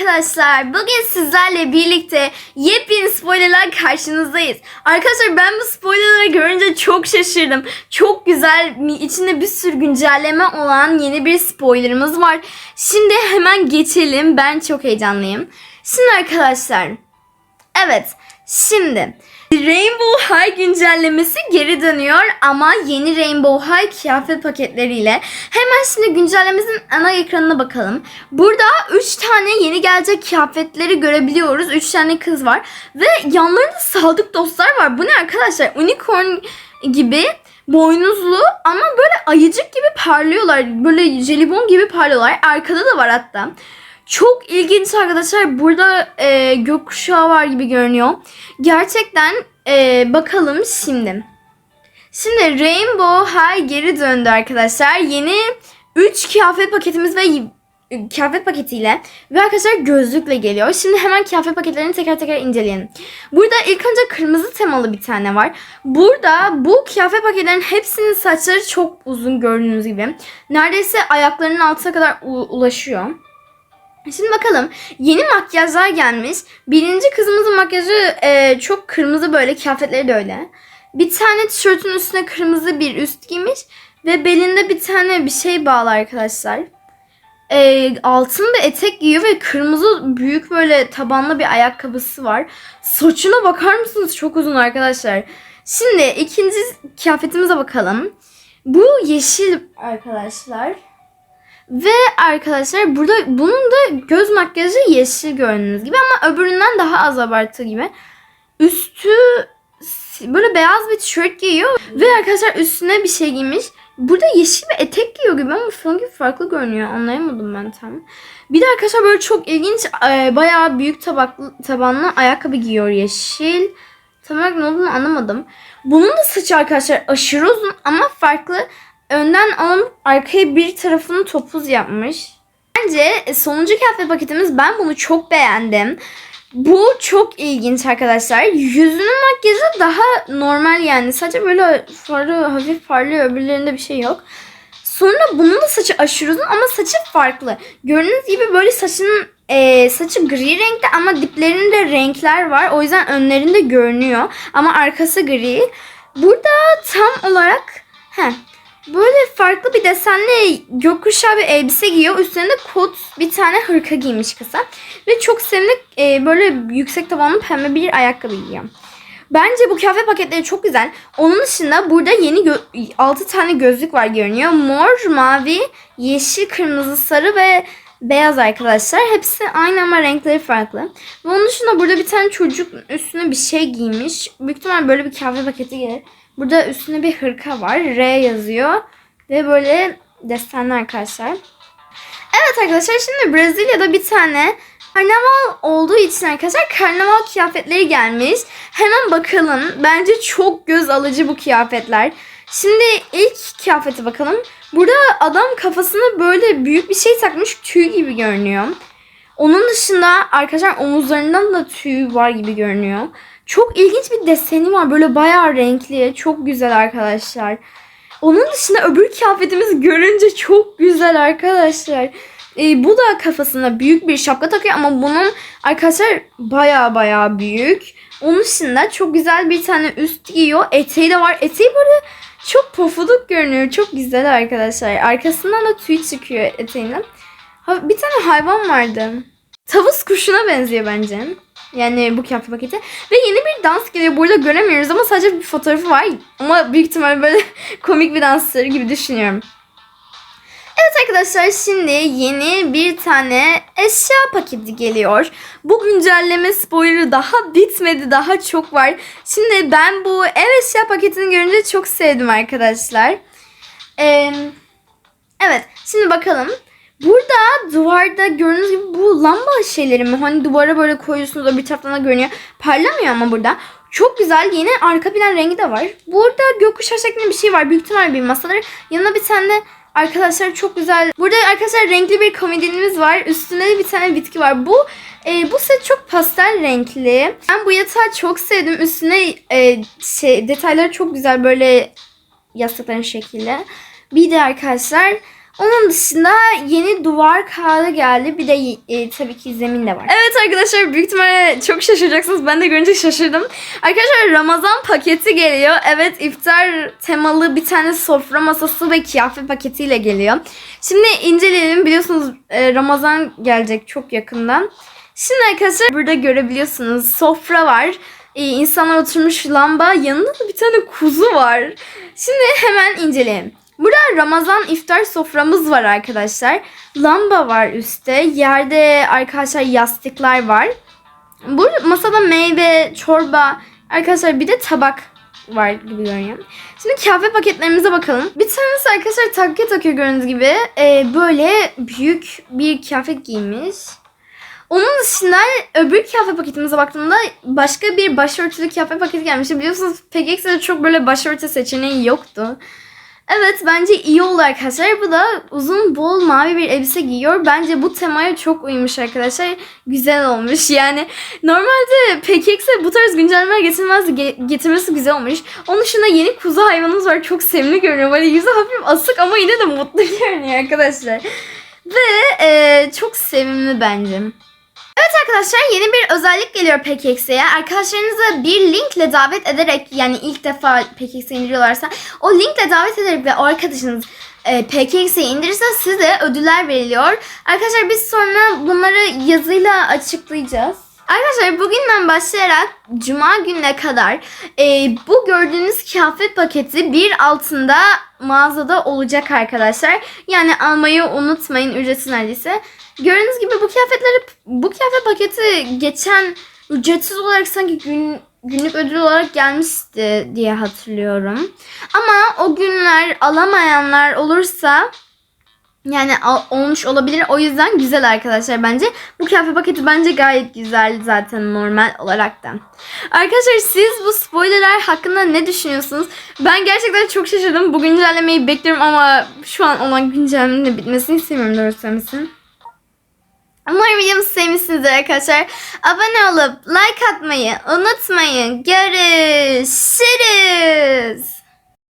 arkadaşlar. Bugün sizlerle birlikte yepyeni spoilerlar karşınızdayız. Arkadaşlar ben bu spoilerları görünce çok şaşırdım. Çok güzel, içinde bir sürü güncelleme olan yeni bir spoilerımız var. Şimdi hemen geçelim. Ben çok heyecanlıyım. Şimdi arkadaşlar, evet, şimdi Rainbow High güncellemesi geri dönüyor ama yeni Rainbow High kıyafet paketleriyle. Hemen şimdi güncellememizin ana ekranına bakalım. Burada 3 tane yeni gelecek kıyafetleri görebiliyoruz. 3 tane kız var ve yanlarında sadık dostlar var. Bu ne arkadaşlar? Unicorn gibi boynuzlu ama böyle ayıcık gibi parlıyorlar. Böyle jelibon gibi parlıyorlar. Arkada da var hatta. Çok ilginç arkadaşlar. Burada e, gökkuşağı var gibi görünüyor. Gerçekten e, bakalım şimdi. Şimdi Rainbow High geri döndü arkadaşlar. Yeni 3 kıyafet paketimiz ve kıyafet paketiyle ve arkadaşlar gözlükle geliyor. Şimdi hemen kıyafet paketlerini teker teker inceleyelim. Burada ilk önce kırmızı temalı bir tane var. Burada bu kıyafet paketlerin hepsinin saçları çok uzun gördüğünüz gibi. Neredeyse ayaklarının altına kadar ulaşıyor. Şimdi bakalım yeni makyajlar gelmiş. Birinci kızımızın makyajı e, çok kırmızı böyle kıyafetleri de öyle. Bir tane tişörtün üstüne kırmızı bir üst giymiş ve belinde bir tane bir şey bağlı arkadaşlar. E, altın bir etek giyiyor ve kırmızı büyük böyle tabanlı bir ayakkabısı var. Saçına bakar mısınız? Çok uzun arkadaşlar. Şimdi ikinci kıyafetimize bakalım. Bu yeşil arkadaşlar. Ve arkadaşlar burada bunun da göz makyajı yeşil gördüğünüz gibi ama öbüründen daha az abartı gibi. Üstü böyle beyaz bir tişört giyiyor ve arkadaşlar üstüne bir şey giymiş. Burada yeşil bir etek giyiyor gibi ama sanki farklı görünüyor. Anlayamadım ben tam. Bir de arkadaşlar böyle çok ilginç e, bayağı büyük tabaklı, tabanlı ayakkabı giyiyor yeşil. Tam olarak ne olduğunu anlamadım. Bunun da saçı arkadaşlar aşırı uzun ama farklı. Önden alıp arkaya bir tarafını topuz yapmış. Bence sonuncu kıyafet paketimiz ben bunu çok beğendim. Bu çok ilginç arkadaşlar. Yüzünün makyajı daha normal yani. Sadece böyle farı hafif parlıyor. Öbürlerinde bir şey yok. Sonra bunun da saçı aşırı uzun ama saçı farklı. Gördüğünüz gibi böyle saçının e, saçı gri renkte ama diplerinde renkler var. O yüzden önlerinde görünüyor. Ama arkası gri. Burada tam olarak heh, Böyle farklı bir desenli gökkuşağı bir elbise giyiyor. Üstüne de kot bir tane hırka giymiş kısa. Ve çok sevimli e, böyle yüksek tabanlı pembe bir ayakkabı giyiyor. Bence bu kıyafet paketleri çok güzel. Onun dışında burada yeni gö- 6 tane gözlük var görünüyor. Mor, mavi, yeşil, kırmızı, sarı ve beyaz arkadaşlar. Hepsi aynı ama renkleri farklı. Ve onun dışında burada bir tane çocuk üstüne bir şey giymiş. Büyük ihtimal böyle bir kıyafet paketi gelir. Burada üstünde bir hırka var. R yazıyor. Ve böyle desenli arkadaşlar. Evet arkadaşlar şimdi Brezilya'da bir tane karnaval olduğu için arkadaşlar karnaval kıyafetleri gelmiş. Hemen bakalım. Bence çok göz alıcı bu kıyafetler. Şimdi ilk kıyafete bakalım. Burada adam kafasına böyle büyük bir şey takmış tüy gibi görünüyor. Onun dışında arkadaşlar omuzlarından da tüy var gibi görünüyor. Çok ilginç bir deseni var. Böyle bayağı renkli. Çok güzel arkadaşlar. Onun dışında öbür kıyafetimiz görünce çok güzel arkadaşlar. Ee, bu da kafasına büyük bir şapka takıyor ama bunun arkadaşlar baya baya büyük. Onun dışında çok güzel bir tane üst giyiyor. Eteği de var. Eteği böyle çok pofuduk görünüyor. Çok güzel arkadaşlar. Arkasından da tüy çıkıyor eteğinden. Ha, bir tane hayvan vardı. Tavus kuşuna benziyor bence. Yani bu kıyafet paketi. Ve yeni bir dans geliyor. Burada göremiyoruz ama sadece bir fotoğrafı var. Ama büyük ihtimalle böyle komik bir dansları gibi düşünüyorum. Evet arkadaşlar şimdi yeni bir tane eşya paketi geliyor. Bu güncelleme spoilerı daha bitmedi. Daha çok var. Şimdi ben bu ev eşya paketini görünce çok sevdim arkadaşlar. Ee, evet şimdi bakalım. Burada duvarda gördüğünüz gibi bu lamba şeyleri mi? Hani duvara böyle koyuyorsunuz o bir taraftan da görünüyor. Parlamıyor ama burada. Çok güzel. Yeni arka plan rengi de var. Burada gökkuşağı şeklinde bir şey var. Büyük ihtimalle bir masaları. Yanına bir tane arkadaşlar çok güzel. Burada arkadaşlar renkli bir komodinimiz var. Üstünde de bir tane bitki var. Bu e, bu set çok pastel renkli. Ben bu yatağı çok sevdim. Üstüne e, şey detayları çok güzel böyle yastıkların şekli. Bir de arkadaşlar Onun dışında yeni duvar kağıdı geldi. Bir de e, tabii ki zemin de var. Evet arkadaşlar büyük ihtimalle çok şaşıracaksınız. Ben de görünce şaşırdım. Arkadaşlar Ramazan paketi geliyor. Evet iftar temalı bir tane sofra masası ve kıyafet paketiyle geliyor. Şimdi inceleyelim. Biliyorsunuz e, Ramazan gelecek çok yakından. Şimdi arkadaşlar burada görebiliyorsunuz sofra var. Ee, insanlar oturmuş lamba yanında da bir tane kuzu var. Şimdi hemen inceleyelim. Burada Ramazan iftar soframız var arkadaşlar. Lamba var üstte. Yerde arkadaşlar yastıklar var. Bu masada meyve, çorba, arkadaşlar bir de tabak var gibi görünüyor. Şimdi kahve paketlerimize bakalım. Bir tanesi arkadaşlar takke takıyor gördüğünüz gibi. Ee, böyle büyük bir kıyafet giymiş. Onun dışında öbür kıyafet paketimize baktığımda başka bir başörtülü kıyafet paketi gelmişti. Biliyorsunuz PKX'de çok böyle başörtü seçeneği yoktu. Evet bence iyi oldu arkadaşlar. Bu da uzun bol mavi bir elbise giyiyor. Bence bu temaya çok uymuş arkadaşlar. Güzel olmuş yani. Normalde PKX'e bu tarz güncellemeler getirmez, ge- getirmesi güzel olmuş. Onun dışında yeni kuzu hayvanımız var. Çok sevimli görünüyor. Böyle yüzü hafif asık ama yine de mutlu görünüyor arkadaşlar. Ve e, çok sevimli bence. Evet arkadaşlar yeni bir özellik geliyor PKX'e. Arkadaşlarınızı bir linkle davet ederek yani ilk defa PKX'e indiriyorlarsa o linkle davet ederek ve o arkadaşınız e, PKX'e indirirse size ödüller veriliyor. Arkadaşlar biz sonra bunları yazıyla açıklayacağız. Arkadaşlar bugünden başlayarak cuma gününe kadar e, bu gördüğünüz kıyafet paketi bir altında mağazada olacak arkadaşlar. Yani almayı unutmayın ücretsiz neredeyse. Gördüğünüz gibi bu kıyafetleri bu kıyafet paketi geçen ücretsiz olarak sanki gün, günlük ödül olarak gelmişti diye hatırlıyorum. Ama o günler alamayanlar olursa yani olmuş olabilir. O yüzden güzel arkadaşlar bence. Bu kıyafet paketi bence gayet güzel zaten normal olaraktan. Arkadaşlar siz bu spoilerler hakkında ne düşünüyorsunuz? Ben gerçekten çok şaşırdım. Bu güncellemeyi bekliyorum ama şu an olan güncellemenin bitmesini istemiyorum doğrusu söylemesin. Umarım videomuzu sevmişsinizdir arkadaşlar. Abone olup like atmayı unutmayın. Görüşürüz.